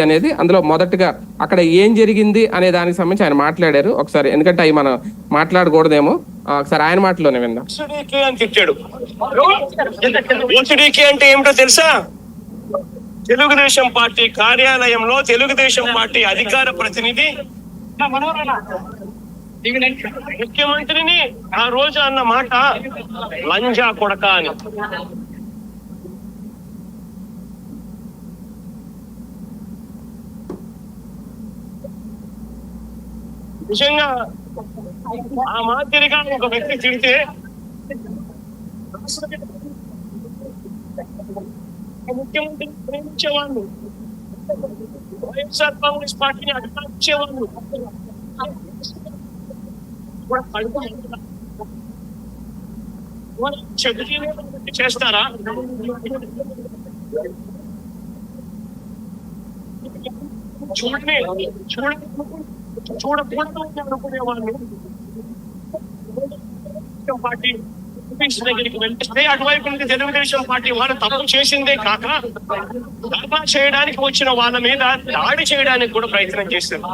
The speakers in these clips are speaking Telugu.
అనేది అందులో మొదటగా అక్కడ ఏం జరిగింది అనే దానికి సంబంధించి ఆయన మాట్లాడారు. ఒకసారి ఎందుకంటే అవి మనం మాట్లాడకూడదేమో. ఒకసారి ఆయన మాటలోనే విందాం. అని అంటే ఏమిటో తెలుసా? తెలుగుదేశం పార్టీ కార్యాలయంలో తెలుగుదేశం పార్టీ అధికార ప్రతినిధి. ముఖ్యమంత్రిని ఆ రోజు అన్న మాట లంజా కొడక అని. నిజంగా ఆ మాదిరిగా ఒక వ్యక్తి తిడితే ముఖ్యమంత్రి ప్రేమించేవాళ్ళు. వైఎస్ఆర్ కాంగ్రెస్ పార్టీని అభిమానించేవాళ్ళు కూడా చేస్తారా? చూడండి చూడండి. చూడకూడదు అని అనుకునేవాళ్ళు. పార్టీ ఆఫీస్ దగ్గరికి వెళ్తే అటువైపు నుండి తెలుగుదేశం పార్టీ వారు తప్పు చేసిందే కాక ధర్నా చేయడానికి వచ్చిన వాళ్ళ మీద దాడి చేయడానికి కూడా ప్రయత్నం చేస్తారు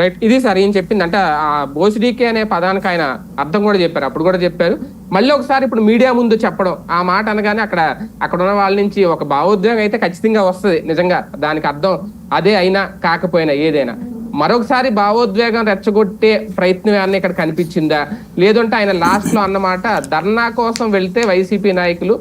రైట్ ఇది సార్ ఏం చెప్పింది. అంటే ఆ బోసిడీకే అనే పదానికి ఆయన అర్థం కూడా చెప్పారు అప్పుడు కూడా చెప్పారు. మళ్ళీ ఒకసారి ఇప్పుడు మీడియా ముందు చెప్పడం ఆ మాట అనగానే అక్కడ అక్కడ ఉన్న వాళ్ళ నుంచి ఒక భావోద్వేగం అయితే ఖచ్చితంగా వస్తుంది. నిజంగా దానికి అర్థం అదే అయినా కాకపోయినా ఏదైనా. మరొకసారి భావోద్వేగం రెచ్చగొట్టే ప్రయత్నం ఏమన్నా ఇక్కడ కనిపించిందా? లేదంటే ఆయన లాస్ట్లో అన్నమాట ధర్నా కోసం వెళ్తే వైసీపీ నాయకులు